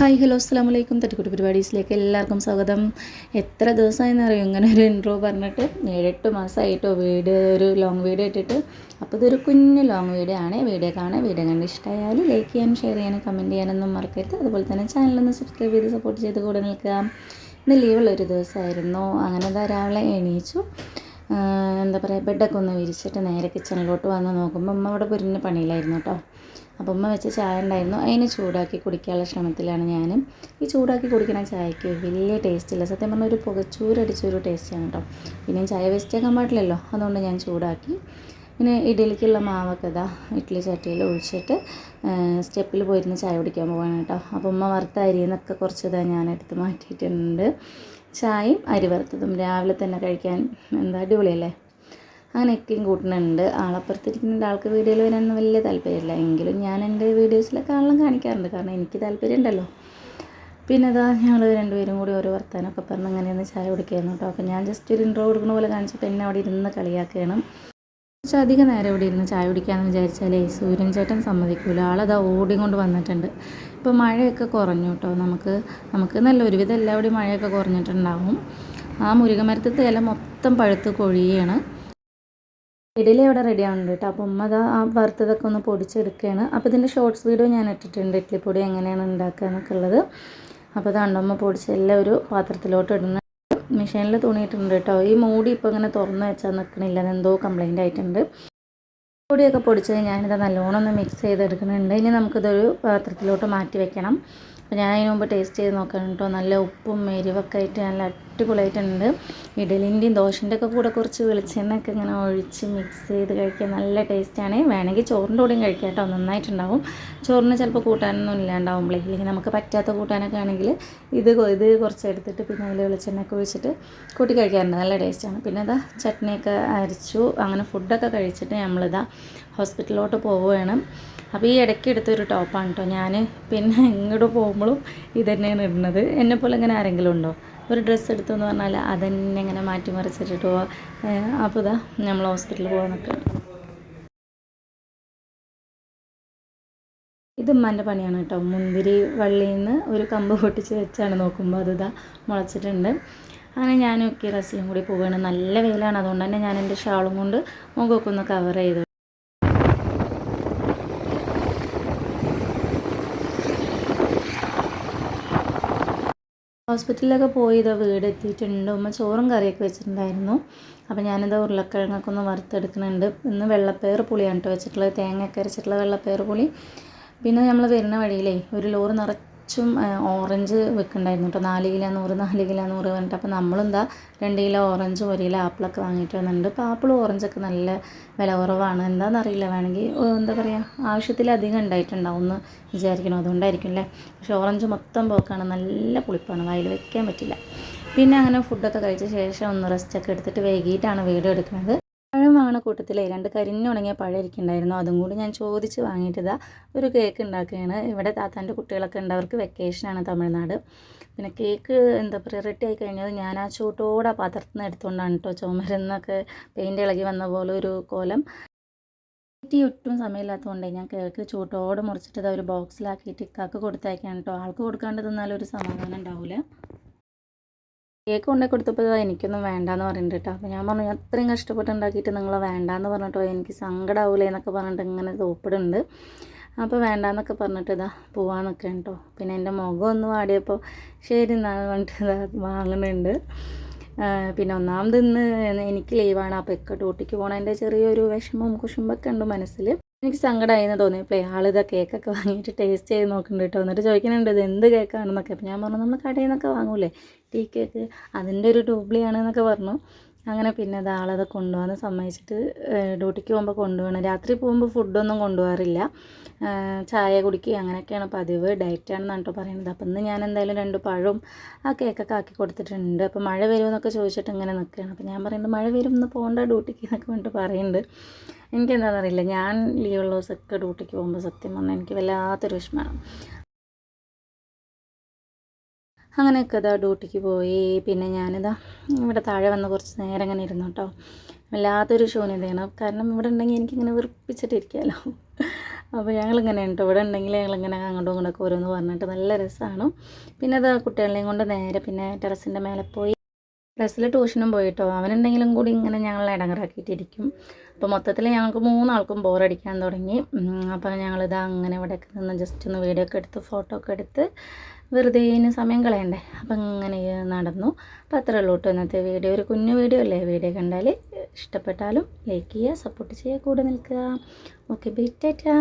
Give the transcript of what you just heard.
Hi hello അസ്സാം വലൈക്കും തട്ടിക്കുട്ടി പരിപാടീസിലേക്ക് എല്ലാവർക്കും സ്വാഗതം. എത്ര ദിവസമായെന്ന് അറിയും ഇങ്ങനെ ഒരു ഇൻട്രോ പറഞ്ഞിട്ട് ഏഴെട്ട് മാസമായിട്ടോ വീഡിയോ ഒരു ലോങ് വീഡിയോ ഇട്ടിട്ട്. അപ്പോൾ ഇതൊരു കുഞ്ഞ് ലോങ് വീഡിയോ ആണ്. വീഡിയോ കാണാൻ വീഡിയോ കണ്ട് ഇഷ്ടമായാൽ ലൈക്ക് ചെയ്യാനും ഷെയർ ചെയ്യാനും കമന്റ് ചെയ്യാനൊന്നും മറക്കരുത്. അതുപോലെ തന്നെ ചാനലൊന്ന് സബ്സ്ക്രൈബ് ചെയ്ത് സപ്പോർട്ട് ചെയ്ത് കൂടെ നിൽക്കുക. ഇന്ന് ലീവുള്ള ഒരു ദിവസമായിരുന്നു. അങ്ങനെ രാവിലെ എണീച്ചു. എന്താ പറയുക ബെഡൊക്കെ ഒന്ന് വിരിച്ചിട്ട് നേരെ കിച്ചണിലോട്ട് വന്ന് നോക്കുമ്പോൾ അമ്മ അവിടെ പൊരിഞ്ഞ പണിയിലായിരുന്നു കേട്ടോ അപ്പോൾ ഉമ്മ വെച്ച ചായ ഉണ്ടായിരുന്നു. അതിനെ ചൂടാക്കി കുടിക്കാനുള്ള ശ്രമത്തിലാണ് ഞാനും. ഈ ചൂടാക്കി കുടിക്കുന്ന ചായക്ക് വലിയ ടേസ്റ്റ് ഇല്ല. സത്യം പറഞ്ഞാൽ ഒരു പുകച്ചൂരടിച്ചൊരു ടേസ്റ്റാണ് കേട്ടോ പിന്നെ ചായ വേസ്റ്റ് ആക്കാൻ പാടില്ലല്ലോ. അതുകൊണ്ട് ഞാൻ ചൂടാക്കി. പിന്നെ ഇഡലിക്കുള്ള മാവൊക്കെ ഇതാ ഇഡ്ഡലി ചട്ടിയിൽ ഒഴിച്ചിട്ട് സ്റ്റെപ്പിൽ പോയിരുന്ന് ചായ കുടിക്കാൻ പോവാണ് കേട്ടോ അപ്പോൾ ഉമ്മ വറുത്ത അരിയെന്നൊക്കെ കുറച്ച് ഇതാ ഞാൻ എടുത്ത് മാറ്റിയിട്ടുണ്ട്. ചായയും അരി വറുത്തതും രാവിലെ തന്നെ കഴിക്കാൻ എന്താ അടിപൊളിയല്ലേ? അങ്ങനെയൊക്കെയും കൂട്ടുന്നുണ്ട്. ആളപ്പുറത്തിരിക്കുന്ന ആൾക്ക് വീഡിയോയിൽ വരാനൊന്നും വലിയ താല്പര്യമില്ല. എങ്കിലും ഞാൻ എന്റെ വീഡിയോസിലൊക്കെ ആളെല്ലാം കാണിക്കാറുണ്ട്. കാരണം എനിക്ക് താല്പര്യം ഉണ്ടല്ലോ പിന്നെ അതാ ഞങ്ങൾ രണ്ടുപേരും കൂടി ഓരോ വർത്താനമൊക്കെ പറഞ്ഞ് അങ്ങനെയൊന്ന് ചായ കുടിക്കായിരുന്നു കേട്ടോ. അപ്പോൾ ഞാൻ ജസ്റ്റ് ഒരു ഇൻട്രോ കൊടുക്കുന്ന പോലെ കാണിച്ചപ്പോൾ എന്നെ അവിടെ ഇരുന്ന് കളിയാക്കുകയാണ്. പക്ഷെ അധികം നേരം ഇവിടെ ഇരുന്ന് ചായ കുടിക്കാമെന്ന് വിചാരിച്ചാലേ സൂര്യൻ ചേട്ടൻ സമ്മതിക്കൂല. ആളതാ ഓടിക്കൊണ്ട് വന്നിട്ടുണ്ട്. ഇപ്പോൾ മഴയൊക്കെ കുറഞ്ഞു കേട്ടോ. നമുക്ക് നമുക്ക് നല്ല ഒരുവിധം എല്ലാവിടെയും മഴയൊക്കെ കുറഞ്ഞിട്ടുണ്ടാവും. ആ മുരുകമരത്തെ ഇല മൊത്തം പഴുത്ത് കൊഴിയാണ് ഇഡലി അവിടെ റെഡി ആവുന്നുണ്ട് കേട്ടോ അപ്പോൾ ഉമ്മ ആ വറുത്തതൊക്കെ ഒന്ന് പൊടിച്ചെടുക്കുകയാണ് അപ്പോൾ ഇതിന്റെ ഷോർട്സ് വീഡിയോ ഞാൻ ഇട്ടിട്ടുണ്ട്. ഇഡ്ലിപ്പൊടി എങ്ങനെയാണ് ഉണ്ടാക്കുക എന്നൊക്കെ ഉള്ളത്. അപ്പോൾ അത് ഉമ്മ പൊടിച്ച് എല്ലാം ഒരു പാത്രത്തിലോട്ട് ഇടുന്ന. മെഷീനിൽ തുണിയിട്ടുണ്ട് കേട്ടോ ഈ മൂടി ഇപ്പോൾ ഇങ്ങനെ തുറന്ന് വെച്ചാൽ നിൽക്കണില്ല എന്തോ കംപ്ലൈന്റ് ആയിട്ടുണ്ട്. പൊടിയൊക്കെ പൊടിച്ചത് ഞാനിത് നല്ലോണം ഒന്ന് മിക്സ് ചെയ്തെടുക്കുന്നുണ്ട്. ഇനി നമുക്കിതൊരു പാത്രത്തിലോട്ട് മാറ്റി വെക്കണം. അപ്പോൾ ഞാൻ അതിന് മുമ്പ് ടേസ്റ്റ് ചെയ്ത് നോക്കണം കേട്ടോ നല്ല ഉപ്പും എരിവൊക്കെ ആയിട്ട് നല്ല അടിപൊളിയായിട്ടുണ്ട്. ഇഡലിന്റെയും ദോശന്റെ ഒക്കെ കൂടെ കുറച്ച് വെളിച്ചെണ്ണയൊക്കെ ഇങ്ങനെ ഒഴിച്ച് മിക്സ് ചെയ്ത് കഴിക്കാൻ നല്ല ടേസ്റ്റാണ് വേണമെങ്കിൽ ചോറിന്റെ കൂടെയും കഴിക്കാം കേട്ടോ. നന്നായിട്ടുണ്ടാവും. ചോറിന് ചിലപ്പോൾ കൂട്ടാനൊന്നും ഇല്ലാണ്ടാവുമ്പോഴേ ഇല്ലെങ്കിൽ നമുക്ക് പറ്റാത്ത കൂട്ടാനൊക്കെ ആണെങ്കിൽ ഇത് ഇത് കുറച്ച് എടുത്തിട്ട് പിന്നെ അതിൽ വെളിച്ചെണ്ണയൊക്കെ ഒഴിച്ചിട്ട് കൂട്ടി കഴിക്കാറുണ്ട്. നല്ല ടേസ്റ്റാണ് പിന്നെ ഇതാ ചട്നിയൊക്കെ അരച്ചു. അങ്ങനെ ഫുഡൊക്കെ കഴിച്ചിട്ട് നമ്മളിതാ ഹോസ്പിറ്റലിലോട്ട് പോവുകയാണ്. അപ്പോൾ ഈ ഇടയ്ക്ക് എടുത്തൊരു ടോപ്പാണ് കേട്ടോ ഞാൻ പിന്നെ എങ്ങോട്ട് പോകുമ്പോഴും ഇത് തന്നെയാണ് ഇടുന്നത്. എന്നെപ്പോലെ ഇങ്ങനെ ആരെങ്കിലും ഉണ്ടോ? ഒരു ഡ്രസ്സ് എടുത്തു എന്ന് പറഞ്ഞാൽ അതന്നെ ഇങ്ങനെ മാറ്റി മറിച്ചിട്ടിട്ട് പോവാം. അപ്പോൾ ഇതാ നമ്മൾ ഹോസ്പിറ്റലിൽ പോകാൻ നിൽക്കുകയാണ് ഇത് ഉമ്മാന്റെ പണിയാണ് കേട്ടോ. മുന്തിരി വള്ളിയിൽ നിന്ന് ഒരു കമ്പ് പൊട്ടിച്ച് വെച്ചാണ് നോക്കുമ്പോൾ അത് ഇതാ മുളച്ചിട്ടുണ്ട്. അങ്ങനെ ഞാനും ഒക്കെ റസിലും കൂടി പോവുകയാണ് നല്ല വെയിലാണ്. അതുകൊണ്ട് തന്നെ ഞാൻ എന്റെ ഷാളും കൊണ്ട് മുഖമൊക്കെ ഒന്ന് കവർ ചെയ്തു. ഹോസ്പിറ്റലിലൊക്കെ പോയി ഇതാ വീട് എത്തിയിട്ടുണ്ട് ഉമ്മ ചോറും കറിയൊക്കെ വെച്ചിട്ടുണ്ടായിരുന്നു. അപ്പോൾ ഞാനിത് ഉരുളക്കിഴങ്ങൊക്കെ ഒന്ന് വറുത്തെടുക്കുന്നുണ്ട്. ഇന്ന് വെള്ളപ്പയർ പുളിയാണ് കേട്ടോ വെച്ചിട്ടുള്ളത്. തേങ്ങയൊക്കെ അരച്ചിട്ടുള്ള വെള്ളപ്പയർ പുളി. പിന്നെ നമ്മൾ വരുന്ന വഴിയിലേ ഒരു ലോറി നിറച്ചും ആ, ഓറഞ്ച് വെക്കുന്നുണ്ടായിരുന്നു കേട്ടോ. നാല് കിലോ നൂറ് നാല് കിലോ നൂറ് പറഞ്ഞിട്ട്. അപ്പോൾ നമ്മളെന്താ രണ്ട് കിലോ ഓറഞ്ചും ഒരു കിലോ ആപ്പിളൊക്കെ വാങ്ങിയിട്ട് വന്നിട്ടുണ്ട്. അപ്പോൾ ആപ്പിളും ഓറഞ്ചൊക്കെ നല്ല വില കുറവാണ്. എന്താണെന്നറിയില്ല വേണമെങ്കിൽ എന്താ പറയുക ആവശ്യത്തിലധികം ഉണ്ടായിട്ടുണ്ടാവും എന്ന് വിചാരിക്കണം അതുകൊണ്ടായിരിക്കും അല്ലേ പക്ഷേ ഓറഞ്ച് മൊത്തം പോക്കാണ്. നല്ല പുളിപ്പാണ്. വായിൽ വെക്കാൻ പറ്റില്ല. പിന്നെ അങ്ങനെ ഫുഡൊക്കെ കഴിച്ച ശേഷം ഒന്ന് റെസ്റ്റൊക്കെ എടുത്തിട്ട് വൈകിട്ടാണ് വീഡിയോ എടുക്കുന്നത്. കൂട്ടത്തിലേ രണ്ട് കരിഞ്ഞുണങ്ങിയ പഴം ഇരിക്കുന്നുണ്ടായിരുന്നു അതും കൂടി ഞാൻ ചോദിച്ച് വാങ്ങിയിട്ട് ഇതാ ഒരു കേക്ക് ഉണ്ടാക്കുകയാണ്. ഇവിടെ താത്താന്റെ കുട്ടികളൊക്കെ ഉണ്ട്. അവർക്ക് വെക്കേഷനാണ് തമിഴ്നാട്. പിന്നെ കേക്ക് എന്താ പറയുക റെഡി ആയി കഴിഞ്ഞത് ഞാൻ ആ ചൂട്ടോടെ ആ പാത്രത്തിൽ നിന്ന് എടുത്തുകൊണ്ടാണ് കേട്ടോ ചുമരുന്നൊക്കെ പെയിന്റ് ഇളകി വന്ന പോലെ ഒരു കോലം. ഈ ഒട്ടും സമയമില്ലാത്തതുകൊണ്ട് ഞാൻ കേക്ക് ചൂട്ടോടെ മുറിച്ചിട്ട് ഒരു ബോക്സിലാക്കിയിട്ട് ഇക്കാക്ക് കൊടുത്തയക്കാൻ കേട്ടോ ആൾക്ക് കൊടുക്കാണ്ട് തന്നാലൊരു ഒരു സമാധാനം ഉണ്ടാവില്ല കേക്ക് കൊണ്ടു കൊടുത്തപ്പോൾ എനിക്കൊന്നും വേണ്ടാന്ന് പറയുന്നുണ്ട് കേട്ടോ അപ്പോൾ ഞാൻ പറഞ്ഞു അത്രയും കഷ്ടപ്പെട്ട് ഉണ്ടാക്കിയിട്ട് നിങ്ങൾ വേണ്ടാന്ന് പറഞ്ഞിട്ടോ എനിക്ക് സങ്കടമാവൂലേ എന്നൊക്കെ പറഞ്ഞിട്ട് ഇങ്ങനെ തോപ്പിടുന്നുണ്ട്. അപ്പോൾ വേണ്ടാന്നൊക്കെ പറഞ്ഞിട്ട് ഇതാ പോവാൻ നിൽക്കണം കേട്ടോ പിന്നെ എന്റെ മുഖം ഒന്ന് വാടിയപ്പോൾ ശരി എന്നാണ് പറഞ്ഞിട്ട് ഇതാ വാങ്ങുന്നുണ്ട്. പിന്നെ ഒന്നാമത് ഇന്ന് എനിക്ക് ലീവാണ് അപ്പോൾ ഒക്കെ ഡ്യൂട്ടിക്ക് പോകണതിന്റെ ചെറിയൊരു വിഷമം കുശുമ്പൊക്കെ ഉണ്ട് മനസ്സിൽ എനിക്ക് സങ്കടമായി എന്ന് തോന്നിയപ്പോഴേ ആളിതാ കേക്കൊക്കെ വാങ്ങിയിട്ട് ടേസ്റ്റ് ചെയ്ത് നോക്കുന്നുണ്ട് കേട്ടോ എന്നിട്ട് ചോദിക്കുന്നുണ്ട് ഇത് എന്ത് കേക്കാണെന്നൊക്കെ? അപ്പോൾ ഞാൻ പറഞ്ഞു നമ്മൾ കടയിൽ നിന്നൊക്കെ വാങ്ങൂലേ ടീ കേക്ക്? അതിന്റെ ഒരു ഡൂപ്ലിയാണ് എന്നൊക്കെ പറഞ്ഞു. അങ്ങനെ പിന്നെ അത് ആളത് കൊണ്ടുപോകാൻ സമ്മതിച്ചിട്ട് ഡ്യൂട്ടിക്ക് പോകുമ്പോൾ കൊണ്ടുപോകണം രാത്രി പോകുമ്പോൾ ഫുഡൊന്നും കൊണ്ടുപോകാറില്ല. ചായ കുടിക്കുക അങ്ങനെയൊക്കെയാണ് പതിവ്. ഡയറ്റാണെന്ന് കേട്ടോ പറയുന്നത്. അപ്പം ഇന്ന് ഞാൻ എന്തായാലും രണ്ട് പഴവും ആ കേക്കൊക്കെ ആക്കി കൊടുത്തിട്ടുണ്ട്. അപ്പോൾ മഴ വരുമെന്നൊക്കെ ചോദിച്ചിട്ട് ഇങ്ങനെ നിൽക്കുകയാണ്. അപ്പോൾ ഞാൻ പറയുന്നത് മഴ വരും ഇന്ന് പോകണ്ട ഡ്യൂട്ടിക്ക് എന്നൊക്കെ പറഞ്ഞിട്ട് പറയുന്നുണ്ട്. എനിക്കെന്താണെന്നറിയില്ല. ഞാൻ ലീവുള്ള ദിവസമൊക്കെ ഡ്യൂട്ടിക്ക് പോകുമ്പോൾ സത്യം പറഞ്ഞാൽ എനിക്ക് വല്ലാത്തൊരു വിഷമമാണ്. അങ്ങനെയൊക്കെ ഇതാ ഡ്യൂട്ടിക്ക് പോയി. പിന്നെ ഞാനിതാ ഇവിടെ താഴെ വന്ന് കുറച്ച് നേരം ഇങ്ങനെ ഇരുന്നു കേട്ടോ വല്ലാത്തൊരു ശൂന്യതയാണ് കാരണം ഇവിടെ ഉണ്ടെങ്കിൽ എനിക്കിങ്ങനെ വെറുപ്പിച്ചിട്ടിരിക്കാമല്ലോ അപ്പോൾ ഞങ്ങളിങ്ങനെ ഉണ്ട് ഇവിടെ ഉണ്ടെങ്കിൽ ഞങ്ങളിങ്ങനെ അങ്ങോട്ടും ഇങ്ങോട്ടൊക്കെ ഓരോന്ന് പറഞ്ഞിട്ട് നല്ല രസമാണ് പിന്നെ അത് കുട്ടികളെയും കൊണ്ട് നേരെ പിന്നെ ടെറസിന്റെ മേലെ പോയി ടെറസിൽ ട്യൂഷനും പോയിട്ടോ. അവനുണ്ടെങ്കിലും കൂടി ഇങ്ങനെ ഞങ്ങൾ ഇടങ്ങറാക്കിയിട്ടിരിക്കും. അപ്പോൾ മൊത്തത്തിൽ ഞങ്ങൾക്ക് മൂന്നാൾക്കും ബോറടിക്കാൻ തുടങ്ങി. അപ്പോൾ ഞങ്ങളിത് അങ്ങനെ ഇവിടെയൊക്കെ നിന്ന് ജസ്റ്റ് ഒന്ന് വീഡിയോ ഒക്കെ എടുത്ത് ഫോട്ടോ ഒക്കെ എടുത്ത് വെറുതെ ഇതിന് സമയം കളയണ്ടേ. അപ്പം ഇങ്ങനെ നടന്നു. അപ്പോൾ അത്രേ ഉള്ളൂ കേട്ടോ ഇന്നത്തെ വീഡിയോ ഒരു കുഞ്ഞു വീഡിയോ അല്ലേ? വീഡിയോ കണ്ടാൽ ഇഷ്ടപ്പെട്ടാലും ലൈക്ക് ചെയ്യുക സപ്പോർട്ട് ചെയ്യുക കൂടെ നിൽക്കുക. Okay bye tata.